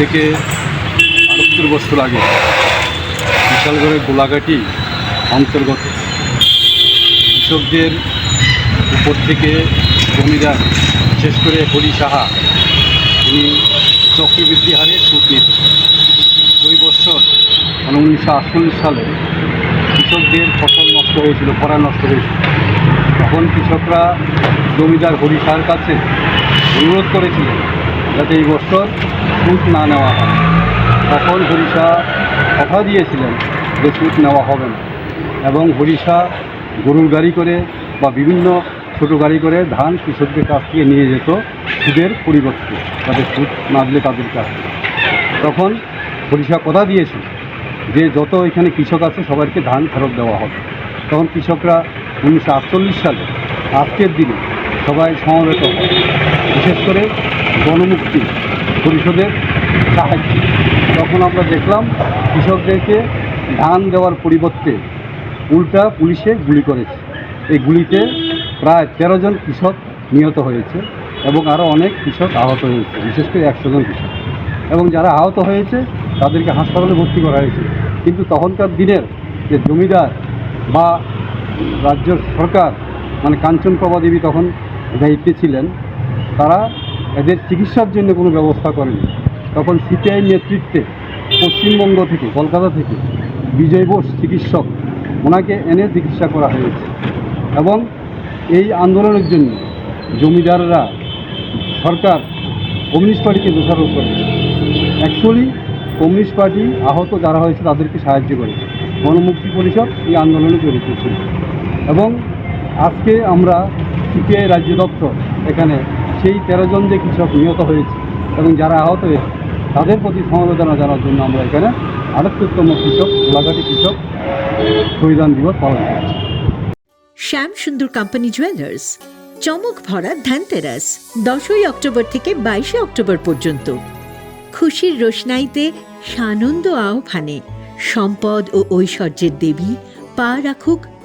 থেকে আটাত্তর বছর আগে বিশালগড়ের গোলাঘাটি অন্তর্গত। কৃষকদের উপর থেকে জমিদার, বিশেষ করে হরি সাহা তিনি চক্রবৃদ্ধি হারে সুদ নিত ওই বছর মানে উনিশশো আটচল্লিশ সালে কৃষকদের ফসল নষ্ট হয়েছিল খরা নষ্ট হয়েছিল। তখন কৃষকরা জমিদার হরি শাহর কাছে অনুরোধ করেছিলেন যাতে এই বছর সুদ না নেওয়া হয়। তখন হরিষা কথা দিয়েছিলেন যে সুদ নেওয়া হবে না। এবং হরিষা গরুর গাড়ি করে বা বিভিন্ন ছোটো গাড়ি করে ধান কৃষকদের কাছ থেকে নিয়ে যেত সুদের পরিবর্তে তাদের সুদ না দিলে তাদের কাছ তখন হরিষা কথা দিয়েছিল যে যত এখানে কৃষক আছে সবাইকে ধান ফেরত দেওয়া হবে। তখন কৃষকরা উনিশশো আটচল্লিশ সালে, আজকের দিনে সবাই সমবেত হয়। বিশেষ করে গণমুক্তি পরিষদের সাহায্যে। তখন আমরা দেখলাম কৃষকদেরকে ধান দেওয়ার পরিবর্তে উল্টা পুলিশে গুলি করেছে। এই গুলিতে প্রায় তেরো জন কৃষক নিহত হয়েছে এবং আরও অনেক কৃষক আহত হয়েছে, বিশেষ করে একশো জন কৃষক। এবং যারা আহত হয়েছে, তাদেরকে হাসপাতালে ভর্তি করা হয়েছে। কিন্তু তখনকার দিনের যে জমিদার বা রাজ্য সরকার মানে কাঞ্চন প্রভা দেবী তখন দায়িত্বে ছিলেন, তারা এদের চিকিৎসার জন্য কোনো ব্যবস্থা করেনি। তখন সিপিআই নেতৃত্বে পশ্চিমবঙ্গ থেকে, কলকাতা থেকে বিজয় বোস চিকিৎসক, ওনাকে এনে চিকিৎসা করা হয়েছে। এবং এই আন্দোলনের জন্য জমিদাররা, সরকার, কমিউনিস্ট পার্টিকে দোষারোপ করেছে। অ্যাকচুয়ালি কমিউনিস্ট পার্টি আহত যারা হয়েছে তাদেরকে সাহায্য করেছে। গণমুক্তি পরিষদ এই আন্দোলনে জড়িত ছিল। এবং আজকে আমরা সিপিআই রাজ্য দপ্তর এখানে সেই তেরো জন যে কৃষক নিহত হয়েছে এবং যারা আহত হয়েছে, তাদের প্রতি সমবেদনা জানার জন্য আমরা এখানে আটাত্তরতম কৃষক, গোলাঘাটি কৃষক শহীদান দিবস পালন করছি। শ্যাম সুন্দর কোম্পানি জুয়েলার্স, চমক ভরা ধ্যানতেরাস দশই অক্টোবর থেকে বাইশে অক্টোবর পর্যন্ত। খুশির রোশনাইতে সানন্দ আহ্বানে, সম্পদ ও ঐশ্বর্যের দেবী পা রাখুক